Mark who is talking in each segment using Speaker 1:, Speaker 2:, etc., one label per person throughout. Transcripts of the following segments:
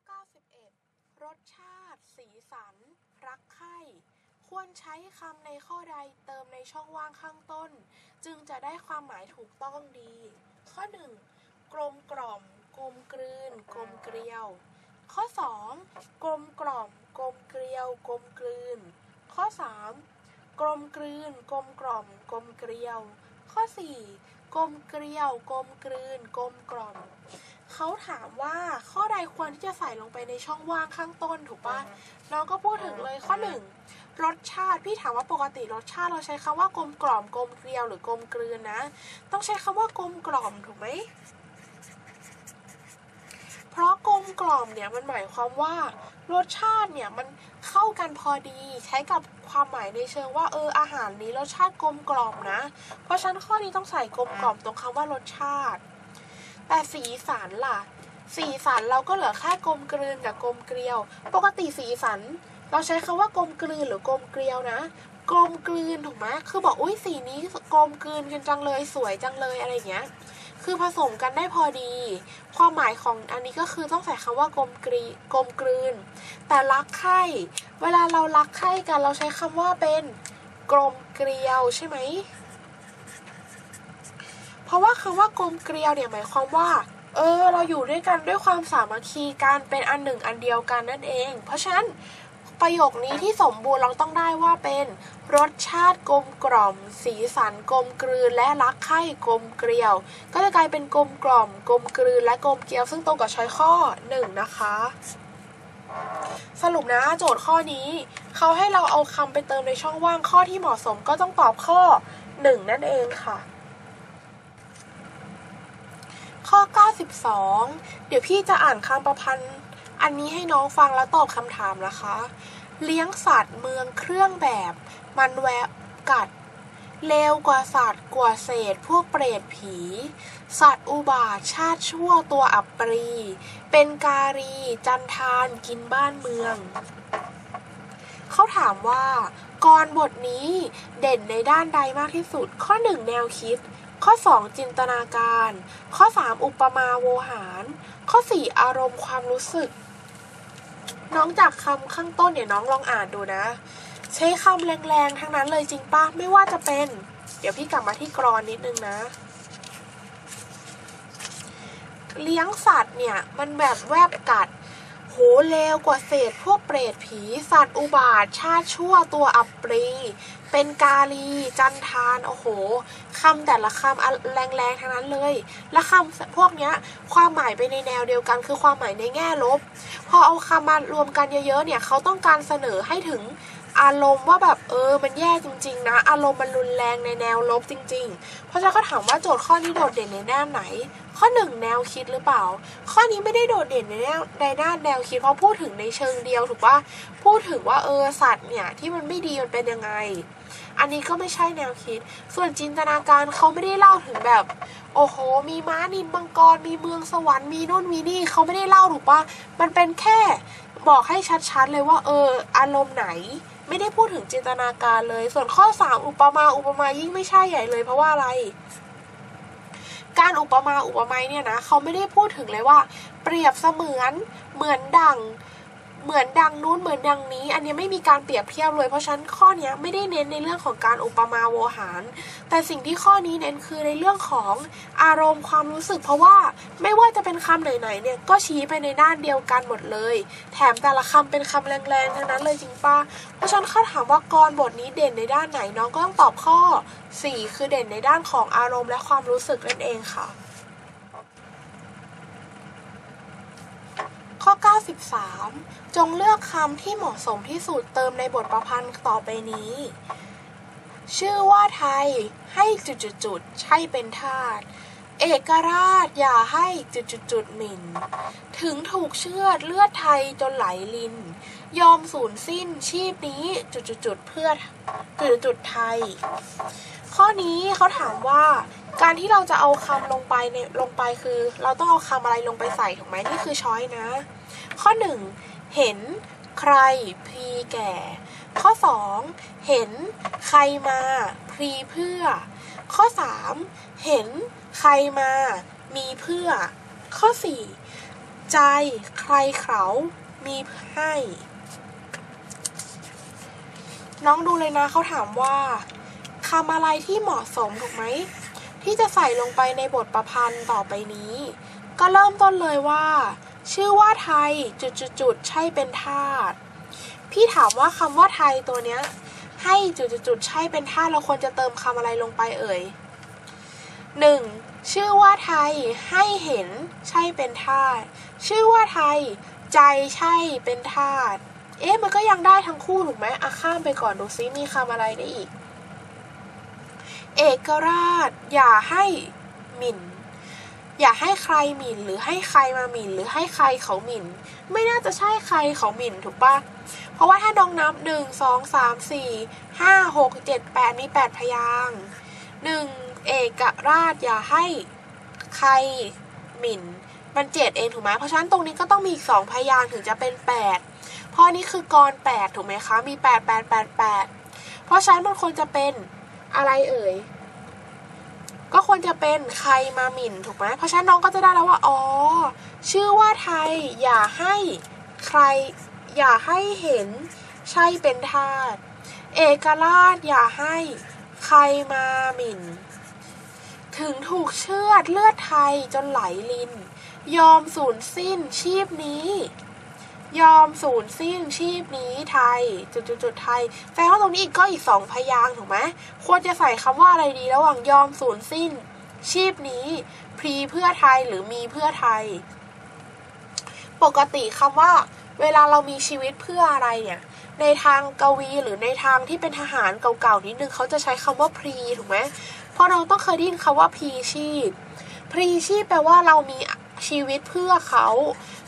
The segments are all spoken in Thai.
Speaker 1: 91 รสชาติ สีสัน รักใคร่ควรใช้คำในข้อใดเติมในช่องว่างข้างต้น จึงจะได้ความหมายถูกต้องดี ข้อ 1 กลมกล่อม กลมกลืน กลมเกลียว ข้อ 2 กลมกล่อม กลมเกลียว กลมกลืน ข้อ 3 กลมกลืน กลมกล่อม กลมเกลียว ข้อ 4 กลมเกลียว กลมกลืน กลมกล่อม เขาถามว่าข้อใดควรที่จะใส่ลงไปในช่องว่างข้างต้นถูกปะน้องก็พูดถึงเลยข้อหนึ่งรสชาติพี่ถามว่าปกติรสชาติเราใช้คำว่ากลมกล่อมกลมเกลียวหรือกลมกลืนนะ ต้องใช้คำว่ากลมกล่อมถูกไหมเพราะกลมกล่อมเนี่ยมันหมายความว่ารสชาติเนี่ยมันเข้ากันพอดี ใช้กับความหมายในเชิงว่าเอออาหารนี้รสชาติกลมกล่อมนะ เพราะฉะนั้นข้อนี้ต้องใส่กลมกล่อมตรงคำว่ารสชาติ แต่สีสันล่ะ สีสันเราก็เหลือแค่กลมกลืนกับกลมเกลียว ปกติสีสัน เราใช้คำว่ากลมกลืนหรือกลมเกลียวนะกลมกลืนถูกไหมคือบอกอุ้ยสีนี้กลมกลืนกันจังเลยสวยจังเลยอะไรอย่างเงี้ย คือผสมกันได้พอดี ความหมายของอันนี้ก็คือต้องใส่คำว่ากลมกรีกลมกลืน แต่รักใคร่เวลาเรารักใคร่กันเราใช้คำว่าเป็นกลมเกลียวใช่ไหม เพราะว่าคำว่ากลมเกลียวเนี่ยหมายความว่า เออ เราอยู่ด้วยกันด้วยความสามัคคีกันเป็นอันหนึ่งอันเดียวกันนั่นเอง เพราะฉะนั้นประโยคนี้ที่สมบูรณ์เราต้องได้ว่าเป็นรสชาติกลมกล่อม สีสันกลมกลืนและรักใคร่กลมเกลียว ก็จะกลายเป็นกลมกล่อม กลมกลืนและกลมเกลียว ซึ่งตรงกับช้อยข้อหนึ่งนะคะ สรุปนะโจทย์ข้อนี้ เขาให้เราเอาคำไปเติมในช่องว่างข้อที่เหมาะสมก็ต้องตอบข้อหนึ่งนั่นเองค่ะ ข้อ 92 เดี๋ยวพี่จะอ่านคำประพันธ์อันนี้ให้น้องฟังแล้วตอบคำถามนะคะ เลี้ยงสัตว์เมืองเครื่องแบบ มันแวะกัดเลวกว่าสัตว์กว่าเศษพวกเปรตผี สัตว์อุบาทชาติชั่วตัวอับปรี เป็นการี จันทานกินบ้านเมือง เขาถามว่ากรบทนี้เด่นในด้านใดมากที่สุดข้อ1แนวคิด ข้อ 2 จินตนาการ ข้อ 3 อุปมาโวหาร ข้อ 4 อารมณ์ความรู้สึก น้องจากคำข้างต้นเนี่ยน้องลองอ่านดูนะ ใช้คำแรงๆ ทั้งนั้นเลยจริงปะไม่ว่าจะเป็น เดี๋ยวพี่กลับมาที่กรอนนิดนึงนะ เลี้ยงสัตว์เนี่ย มันแบบแวบกัด โหเลวกว่าเศษพวกเปรตผี สัตว์อุบาท ชาติชั่วตัวอับปรี เป็นกาลี จันทาน โอ้โหคำแต่ละคำแรงๆทั้งนั้นเลย และคำพวกเนี้ยความหมายไปในแนวเดียวกัน คือความหมายในแง่ลบ พอเอาคำมารวมกันเยอะๆเนี่ยเขาต้องการเสนอให้ถึง อารมณ์ว่าแบบเออ มันแย่จริง ๆ นะ อารมณ์มันรุนแรงในแนวลบจริง ๆ เพราะฉะนั้นก็ถามว่าโจทย์ข้อนี้โดดเด่นในแนวไหน ข้อหนึ่งแนวคิดหรือเปล่า ข้อนี้ไม่ได้โดดเด่นในแนวในด้านแนวคิดเพราะพูดถึงในเชิงเดียวถูกปะพูดถึงว่าเออสัตว์เนี่ยที่มันไม่ดีมันเป็นยังไง อันนี้ก็ไม่ใช่แนวคิด ส่วนจินตนาการเขาไม่ได้เล่าถึงแบบ โอ้โห มีม้านิมมังกรมีเมืองสวรรค์มีนู่นมีนี่เขาไม่ได้เล่าถูกปะมันเป็นแค่ บอกให้ชัดๆเลยว่าเอออารมณ์ไหน ไม่ได้พูดถึงจินตนาการเลย ส่วนข้อ3อุปมาอุปไมยยิ่งไม่ใช่ใหญ่เลย เพราะว่าอะไร การอุปมาอุปไมยเนี่ยนะเขาไม่ได้พูดถึงเลยว่า เปรียบเสมือนเหมือนดัง เหมือนดังนู้นเหมือนดังนี้ อันนี้ไม่มีการเปรียบเทียบเลย เพราะฉะนั้นข้อนี้ไม่ได้เน้นในเรื่องของการอุปมาโวหาร แต่สิ่งที่ข้อนี้เน้นคือในเรื่องของอารมณ์ความรู้สึก เพราะว่าไม่ว่าจะเป็นคำไหนๆเนี่ยก็ชี้ไปในด้านเดียวกันหมดเลย แถมแต่ละคำเป็นคำแรงๆทั้งนั้นเลยจริงป่ะเพราะฉะนั้นเขาถามว่ากรบทนี้เด่นในด้านไหนน้องก็ต้องตอบข้อ 4 คือเด่นในด้านของอารมณ์และความรู้สึกนั่นเองค่ะ ข้อ 93 จงเลือกคำที่เหมาะสมที่สุดเติมในบทประพันธ์ต่อไปนี้ ชื่อว่าไทยให้จุดๆใช่เป็นทาสเอกราชอย่าให้จุดๆหมิ่น ถึงถูกเชือดเลือดไทยจนไหลลิน ยอมสูญสิ้นชีพนี้จุดๆๆเพื่อจุดๆไทย ข้อนี้เขาถามว่าการที่เราจะเอาคำลงไปในลงไปคือ เราต้องเอาคำอะไรลงไปใส่ถูกไหมนี่คือช้อยนะ ข้อ 1 เห็นใครพรีแก่ ข้อ 2 เห็นใครมาพรีเพื่อ ข้อ 3 เห็นใครมามีเพื่อ ข้อ 4 ใจใครเขามีให้ น้องดูเลยนะเขาถามว่าคำอะไรที่เหมาะสมถูกไหม ที่จะใส่ลงไปในบทประพันธ์ต่อไปนี้ ก็เริ่มต้นเลยว่า ชื่อว่าไทยจุดๆใช่เป็นทาสพี่ถามว่าคำว่าไทยตัวเนี้ย ให้จุดๆใช่เป็นทาสเราควรจะเติมคำอะไรลงไปเอ่ยหนึ่งชื่อว่าไทยให้เห็นใช่เป็นทาสชื่อว่าไทย ใจใช่เป็นทาสเอ๊ะมันก็ยังได้ทั้งคู่ถูกไหมอะข้ามไปก่อนดูซิมีคำอะไรได้อีก เอกราช อย่าให้หมิ่น อย่าให้ใครหมิ่นหรือให้ใครมาหมิ่นหรือให้ใครเขาหมิ่น ไม่น่าจะใช่ใครเขาหมิ่นถูกปะเพราะว่าถ้าดองนับหนึ่งสองสามสี่ห้าหกเจ็ดแปดมีแปดพยางหนึ่งเอกราชอย่าให้ใครหมิ่นมันเจ็ดเองถูกไหมเพราะฉะนั้นตรงนี้ก็ต้องมีอีกสองพยางถึงจะเป็นแปดเพราะนนี้คือกรแปดถูกไหมคะมีแปดแปดแปดแปดเพราะฉะนั้นมันควรจะเป็นอะไรเอ่ย ก็ควรจะเป็นใครมาหมิ่นถูกไหมเพราะฉะนั้นน้องก็จะได้แล้วว่าอ๋อชื่อว่าไทย อย่าให้ใคร อย่าให้เห็นใช่เป็นทาสเอกราชอย่าให้ใครมาหมิ่น ถึงถูกเชือดเลือดไทยจนไหลลิน ยอมสูญสิ้นชีพนี้ ยอมสูญสิ้นชีพนี้ไทย จุดๆไทยแปลว่าตรงนี้อีกก็อีกสองพยางถูกไหมควรจะใส่คำว่าอะไรดี ระหว่างยอมสูญสิ้น ชีพนี้พรีเพื่อไทยหรือมีเพื่อไทย ปกติคำว่า เวลาเรามีชีวิตเพื่ออะไรเนี่ยในทางกวีหรือในทางที่เป็นทหารเก่าๆนิดนึงเขาจะใช้คำว่าพรีถูกไหมเพราะเราต้องเคยได้ยินคำว่าพรีชีพ พรีชีพแปลว่าเรามีชีวิตเพื่อเขา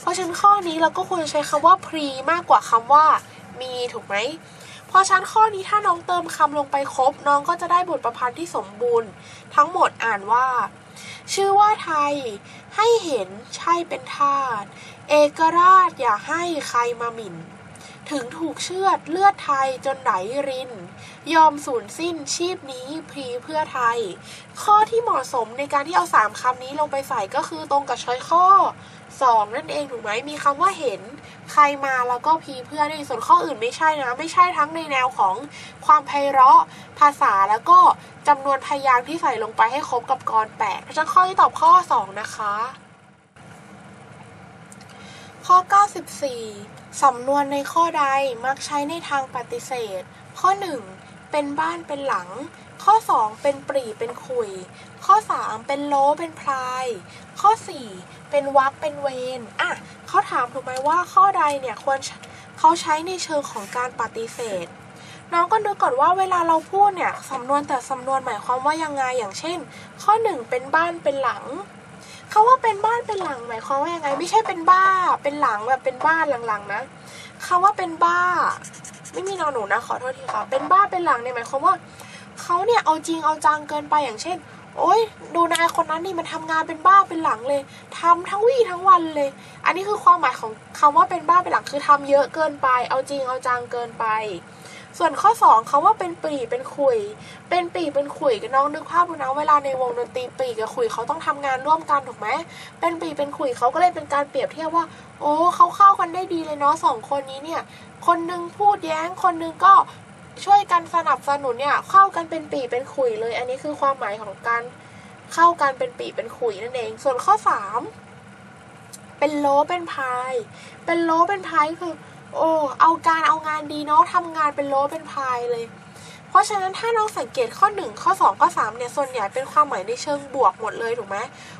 Speaker 1: เพราะฉะนั้นข้อนี้เราก็ควรใช้คำว่าพรีมากกว่าคำว่ามีถูกไหมเพราะฉันข้อนี้ถ้าน้องเติมคำลงไปครบ น้องก็จะได้บทประพันธ์ที่สมบูรณ์ ทั้งหมดอ่านว่า ชื่อว่าไทย ให้เห็นใช่เป็นทาสเอกราชอย่าให้ใครมาหมิ่น ถึงถูกเชือดเลือดไทยจนไหลริน ยอมสูญสิ้นชีพนี้พรีเพื่อไทย ข้อที่เหมาะสมในการที่เอาสามคำนี้ลงไปใส่ก็คือตรงกับช้อยข้อ สองนั่นเองถูกไหมมีคำว่าเห็นใครมาแล้วก็พีเพื่อในส่วนข้ออื่นไม่ใช่นะ ไม่ใช่ทั้งในแนวของความไพเราะภาษาแล้วก็จำนวนพยางค์ที่ใส่ลงไปให้ครบกับกรแปดเพราะฉะนั้นข้อที่ตอบข้อสองนะคะ ข้อ 94 สำนวนในข้อใดมักใช้ในทางปฏิเสธ ข้อ 1 เป็นบ้านเป็นหลัง ข้อ 2 เป็นปรีเป็นคุย ข้อ 3 เป็นโลเป็นพลาย ข้อ 4 เป็นวักเป็นเวนอะเขาถามถูกไหมว่าข้อใดเนี่ยควรเขาใช้ในเชิงของการปฏิเสธน้องก็นึกก่อนว่าเวลาเราพูดเนี่ยสำนวนแต่สำนวนหมายความว่ายังไงอย่างเช่น ข้อ 1 เป็นบ้านเป็นหลังคาว่าเป็นบ้านเป็นหลังหมายความว่ายังไง ไม่ใช่เป็นบ้า เป็นหลังแบบเป็นบ้านหลังๆนะคาว่าเป็นบ้า ไม่มีนอนหนูนะขอโทษทีค่ะเป็นบ้าเป็นหลังเนี่ยหมายความว่า เขาเนี่ยเอาจริงเอาจังเกินไปอย่างเช่น โอ๊ยดูนายคนนั้นนี่มันทำงานเป็นบ้าเป็นหลังเลยทำทั้งวี่ทั้งวันเลย อันนี้คือความหมายของคำว่าเป็นบ้าเป็นหลังคือทำเยอะเกินไป เอาจริงเอาจังเกินไป ส่วนข้อ2เขาว่าเป็นปีเป็นขุย เป็นปีเป็นขุยกับน้องนึกภาพดูนะเวลาในวงดนตรีปีกับขุยเขาต้องทำงานร่วมกันถูกไหมเป็นปีเป็นขุยเขาก็เลยเป็นการเปรียบเทียบว่า โอ้เขาเข้ากันได้ดีเลยเนาะสองคนนี้เนี่ยคนนึงพูดแย้งคนนึงก็ ช่วยกันสนับสนุนเนี่ยเข้ากันเป็นปีเป็นขุยเลย อันนี้คือความหมายของการเข้ากันเป็นปีเป็นขุยนั่นเอง ส่วนข้อ3เป็นโลเป็นพาย เป็นโลเป็นพายคือ โอ้เอาการเอางานดีเนาะทำงานเป็นโลเป็นพายเลย เพราะฉะนั้นถ้าน้องสังเกตข้อ 1 ข้อ 2 ข้อ 3 เนี่ย ส่วนใหญ่เป็นความหมายในเชิงบวกหมดเลยถูกไหม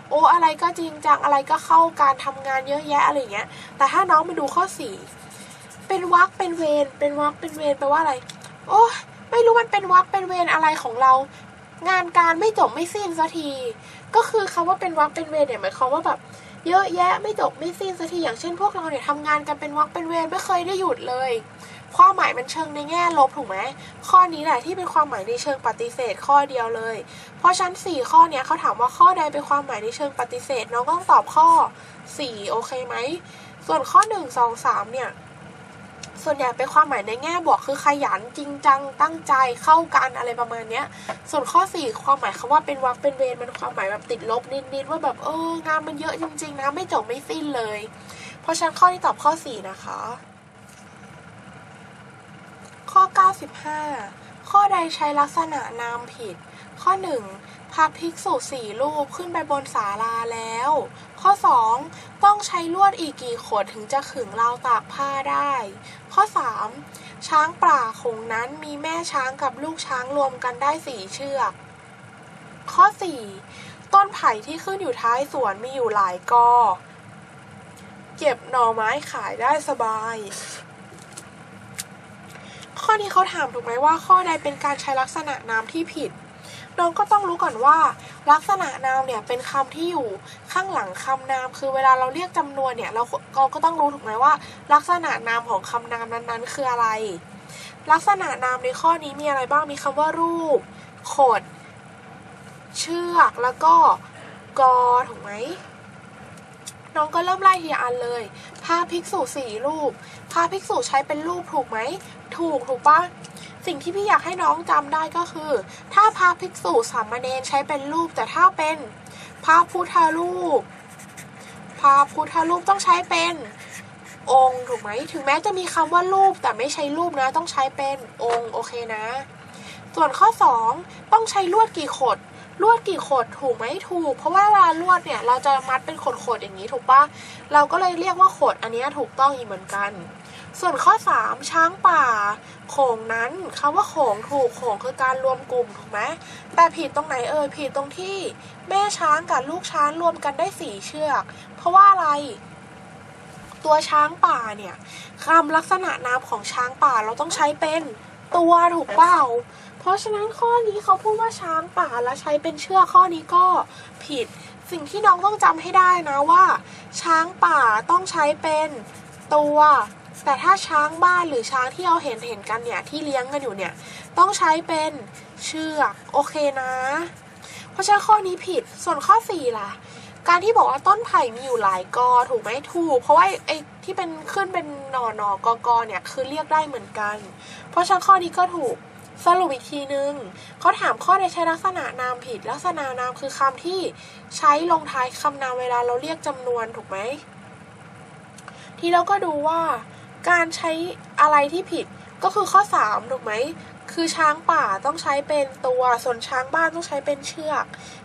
Speaker 1: โอ้อะไรก็จริงจังอะไรก็เข้าการทำงานเยอะแยะอะไรเงี้ย แต่ถ้าน้องมาดูข้อ 4 เป็นวักเป็นเวรเป็นวักเป็นเวรแปลว่าอะไร โอ้ไม่รู้มันเป็นวักเป็นเวรอะไรของเรา งานการไม่จบไม่สิ้นสักที ก็คือคำว่าเป็นวักเป็นเวรเนี่ยหมายความว่าแบบเยอะแยะไม่จบไม่สิ้นสักทีอย่างเช่นพวกเราเนี่ยทำงานกันเป็นวักเป็นเวรไม่เคยได้หยุดเลย ความหมายมันเชิงในแง่ลบถูกไหมข้อนี้แหละที่เป็นความหมายในเชิงปฏิเสธข้อเดียวเลย เพราะชั้นสี่ข้อเนี้ยเขาถามว่าข้อใดเป็นความหมายในเชิงปฏิเสธน้องต้องตอบข้อสี่โอเคไหมส่วนข้อหนึ่งสองสามเนี่ย ส่วนใหญ่เป็นความหมายในแง่บวกคือขยันจริงจังตั้งใจเข้ากันอะไรประมาณเนี้ย ส่วนข้อ 4 ความหมายคำว่าเป็นวักเป็นเวรมันความหมายแบบติดลบนิดๆว่าแบบเอองานมันเยอะจริง ๆ นะไม่จบไม่สิ้นเลย เพราะฉะนั้นข้อที่ตอบข้อ 4 นะคะ ข้อ 95 ข้อใดใช้ลักษณะนามผิด ข้อ 1. พระภิกษุสี่รูปขึ้นไปบนศาลาแล้ว ข้อ 2. ต้องใช้ลวดอีกกี่ขดถึงจะขึงราวตากผ้าได้ ข้อ 3. ช้างป่าคงนั้นมีแม่ช้างกับลูกช้างรวมกันได้สี่เชือก ข้อ 4. ต้นไผ่ที่ขึ้นอยู่ท้ายสวนมีอยู่หลายกอ เก็บหน่อไม้ขายได้สบายข้อนี้เขาถามถูกไหมว่าข้อใดเป็นการใช้ลักษณะนามที่ผิด น้องก็ต้องรู้ก่อนว่า ลักษณะนามเนี่ยเป็นคำที่อยู่ข้างหลังคำนาม คือเวลาเราเรียกจำนวนเนี่ยเราเราก็ต้องรู้ถูกไหมว่า ลักษณะนามของคำนามนั้นๆ คืออะไร ลักษณะนามในข้อนี้มีอะไรบ้างมีคำว่ารูปขด เชือกแล้วก็กอถูกไหมน้องก็เริ่มไล่ทีละอันเลย พระภิกษุสี่รูปพระภิกษุใช้เป็นรูปถูกไหม ถูกถูกปะสิ่งที่พี่อยากให้น้องจำได้ก็คือ ถ้าพระภิกษุสามเณรใช้เป็นรูป แต่ถ้าเป็นพระพุทธรูปพระพุทธรูปต้องใช้เป็นองค์ถูกไหม ถึงแม้จะมีคำว่ารูปแต่ไม่ใช่รูปนะ ต้องใช้เป็นองค์โอเคนะ ส่วนข้อ 2 ต้องใช้ลวดกี่ขด ลวดกี่ขดถูกไหมถูก เพราะว่าเวลาลวดเนี่ยเราจะมัดเป็นขดๆอย่างนี้ถูกปะเราก็เลยเรียกว่าขดอันนี้ถูกต้องอีกเหมือนกัน ส่วนข้อ 3 ช้างป่าโขงนั้นคำว่าโขงถูกโขงคือการรวมกลุ่มถูกไหมแต่ผิดตรงไหนเอ่ยผิดตรงที่ แม่ช้างกับลูกช้างรวมกันได้สี่เชือก เพราะว่าอะไรตัวช้างป่าเนี่ยคำลักษณะนามของช้างป่าเราต้องใช้เป็นตัวถูกเปล่า เพราะฉะนั้นข้อนี้เขาพูดว่าช้างป่าแล้วใช้เป็นเชือกข้อนี้ก็ผิด สิ่งที่น้องต้องจำให้ได้นะว่า ช้างป่าต้องใช้เป็นตัว แต่ถ้าช้างบ้านหรือช้างที่เราเห็นเห็นกันเนี่ยที่เลี้ยงกันอยู่เนี่ยต้องใช้เป็นเชือกโอเคนะ เพราะฉะนั้นข้อนี้ผิดส่วนข้อ4ล่ะการที่บอกว่าต้นไผ่มีอยู่หลายกอถูกไหมถูก เพราะว่าไอ้ที่เป็นขึ้นเป็นหนอหนอกอกอเนี่ยคือเรียกได้เหมือนกัน เพราะฉะนั้นข้อนี้ก็ถูก สรุปอีกทีนึงเขาถามข้อใดใช้ลักษณะนามผิด ลักษณะนามคือคำที่ใช้ลงท้ายคำนามเวลาเราเรียกจำนวนถูกไหม ทีเราก็ดูว่า การใช้อะไรที่ผิดก็คือข้อ 3 ถูกไหม คือช้างป่าต้องใช้เป็นตัว ส่วนช้างบ้านต้องใช้เป็นเชือก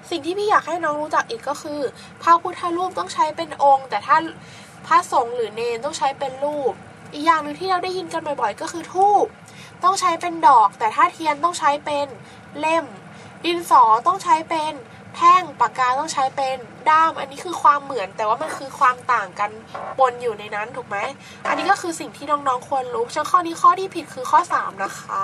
Speaker 1: สิ่งที่พี่อยากให้น้องรู้จักอีกก็คือพระพุทธรูปต้องใช้เป็นองค์ แต่ถ้าพระสงฆ์หรือเนนต้องใช้เป็นรูป อีกอย่างหนึ่งที่เราได้ยินกันบ่อยๆ ก็คือทูบ ต้องใช้เป็นดอก แต่ถ้าเทียนต้องใช้เป็นเล่ม ดินสอต้องใช้เป็นแท่งปากกาต้องใช้เป็นด้าม อันนี้คือความเหมือนแต่ว่ามันคือความต่างกันปนอยู่ในนั้นถูกไหม อันนี้ก็คือสิ่งที่น้องๆควรรู้ฉันข้อนี้ข้อที่ผิดคือข้อ 3 นะคะ